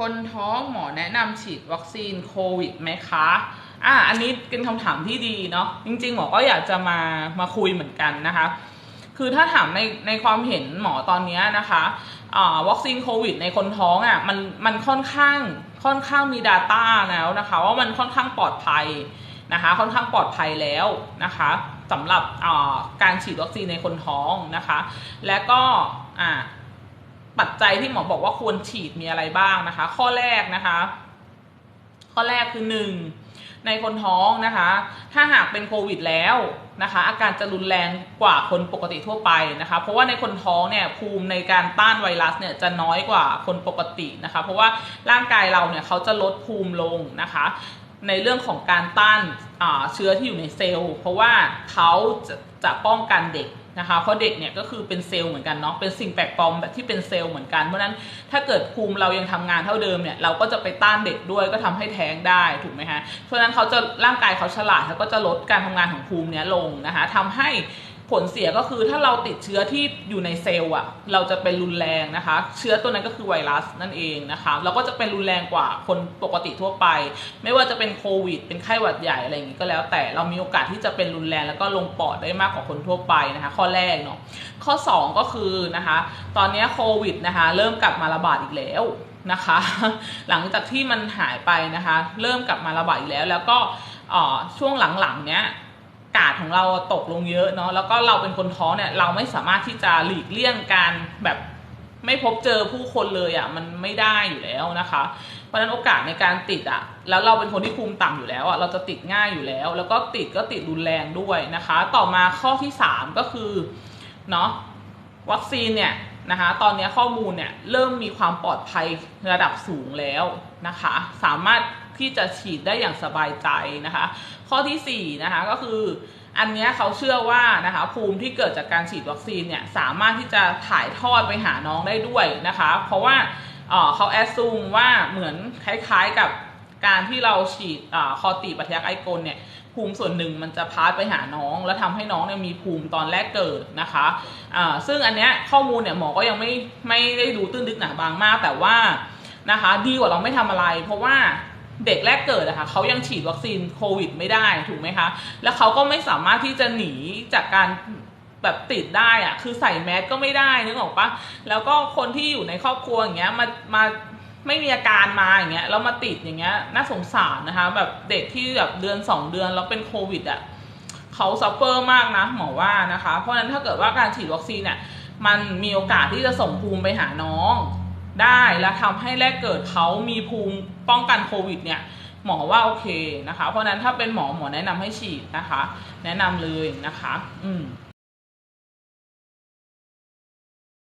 คนท้องหมอแนะนำฉีดวัคซีนโควิดไหมคะอ่าอันนี้เป็นคำถามที่ดีเนาะจริงๆหมอก็อยากจะมามาคุยเหมือนกันนะคะ คือถ้าถามในในความเห็นหมอตอนนี้นะคะอ่าวัคซีนโควิดในคนท้องอะ่ะมันมันค่อนข้างค่อนข้างมี Data แล้วนะคะ ว่ามันค่อนข้างปลอดภัยนะคะ ค่อนข้างปลอดภัยแล้วนะคะสำหรับการฉีดวัคซีนในคนท้องนะคะ และก็อ่า ปัจจัยที่หมอบอกว่าควรฉีดมีอะไรบ้างนะคะ ข้อแรกนะคะ ข้อแรกคือหนึ่งในคนท้องนะคะ ถ้าหากเป็นโควิดแล้วนะคะ อาการจะรุนแรงกว่าคนปกติทั่วไปนะคะ เพราะว่าในคนท้องเนี่ยภูมิในการต้านไวรัสเนี่ยจะน้อยกว่าคนปกตินะคะ เพราะว่าร่างกายเราเนี่ยเขาจะลดภูมิลงนะคะ ในเรื่องของการต้านเชื้อที่อยู่ในเซลล์ เพราะว่าเขาจะจะป้องกันเด็ก นะคะเพราะเด็กเนี่ยก็คือเป็นเซลล์เหมือนกันเนาะเป็นสิ่งแปลกปลอมแบบที่เป็นเซลล์เหมือนกันเพราะนั้นถ้าเกิดภูมิเรายังทำงานเท่าเดิมเนี่ยเราก็จะไปต้านเด็กด้วยก็ทำให้แท้งได้ถูกไหมฮะเพราะนั้นเขาจะร่างกายเขาฉลาดเขาก็จะลดการทำงานของภูมิเนี้ยลงนะคะทำให้ ผลเสียก็คือถ้าเราติดเชื้อที่อยู่ในเซลล์อะ เราจะเป็นรุนแรงนะคะ เชื้อตัวนั้นก็คือไวรัสนั่นเองนะคะเราก็จะเป็นรุนแรงกว่าคนปกติทั่วไป ไม่ว่าจะเป็นโควิด เป็นไข้หวัดใหญ่อะไรอย่างนี้ก็แล้ว แต่เรามีโอกาสที่จะเป็นรุนแรงแล้วก็ลงปอดได้มากกว่าคนทั่วไปนะคะ ข้อแรกเนาะข้อ 2 ก็คือนะคะ ตอนนี้โควิดนะคะเริ่มกลับมาระบาดอีกแล้วนะคะ หลังจากที่มันหายไปนะคะ เริ่มกลับมาระบาดอีกแล้ว แล้วก็ช่วงหลังๆเนี้ย กาดของเราตกลงเยอะเนาะแล้วก็เราเป็นคนท้องเนี่ยเราไม่สามารถที่จะหลีกเลี่ยงการแบบไม่พบเจอผู้คนเลยอะ่ะมันไม่ได้อยู่แล้วนะคะ เพราะฉะนั้นโอกาสในการติดอะ่ะแล้วเราเป็นคนที่ภูมิต่ำอยู่แล้วอะ่ะเราจะติดง่ายอยู่แล้ว แล้วก็ติดก็ติดรุนแรงด้วยนะคะ ต่อมาข้อที่ 3 ก็คือเนาะวัคซีนเนี่ยนะคะตอนนี้ข้อมูลเนี่ยเริ่มมีความปลอดภัยระดับสูงแล้วนะคะ สามารถ ที่จะฉีดได้อย่างสบายใจนะคะ ข้อที่4นะคะก็คืออันนี้เขาเชื่อว่านะคะภูมิที่เกิดจากการฉีดวัคซีนเนี่ยสามารถที่จะถ่ายทอดไปหาน้องได้ด้วยนะคะ เพราะว่าเขาแอดซูมว่าเหมือนคล้ายๆกับการที่เราฉีดอคอตีปฏิยักไอโกลเนี่ยภูมิส่วนหนึ่งมันจะพาสไปหาน้อง แล้วทำให้น้องเนี่ยมีภูมิตอนแรกเกิดนะคะะซึ่งอันเนี้ยข้อมูลเนี่ยหมอก็ยังไม่ไม่ได้ดูตื้นลึกหนาบางมาก แต่ว่านะคะดีกว่าเราไม่ทำอะไร เพราะว่า เด็กแรกเกิดอะคะ่ะเขายังฉีดวัคซีนโควิดไม่ได้ถูกไหมคะ แล้วเขาก็ไม่สามารถที่จะหนีจากการแบบติดได้อะคือใส่แมสก็ไม่ได้นึกออกปะแล้วก็คนที่อยู่ในครอบครัวอย่างเงี้ยมามาไม่มีอาการมาอย่างเงี้ยแล้วมาติดอย่างเงี้ยน่าสงสารนะคะ แบบเด็กที่แบบเดือนสองเดือนแล้วเป็นโควิดอะเขาซัฟเฟอร์มากนะหมอว่านะคะ เพราะฉะนั้นถ้าเกิดว่าการฉีดวัคซีนเนี่ยมันมีโอกาสที่จะส่งภูมิไปหาน้อง ได้และทำให้แรกเกิดเขามีภูมิป้องกันโควิดเนี่ยหมอว่าโอเคนะคะ เพราะนั้นถ้าเป็นหมอหมอแนะนำให้ฉีดนะคะ แนะนำเลยนะคะ อืม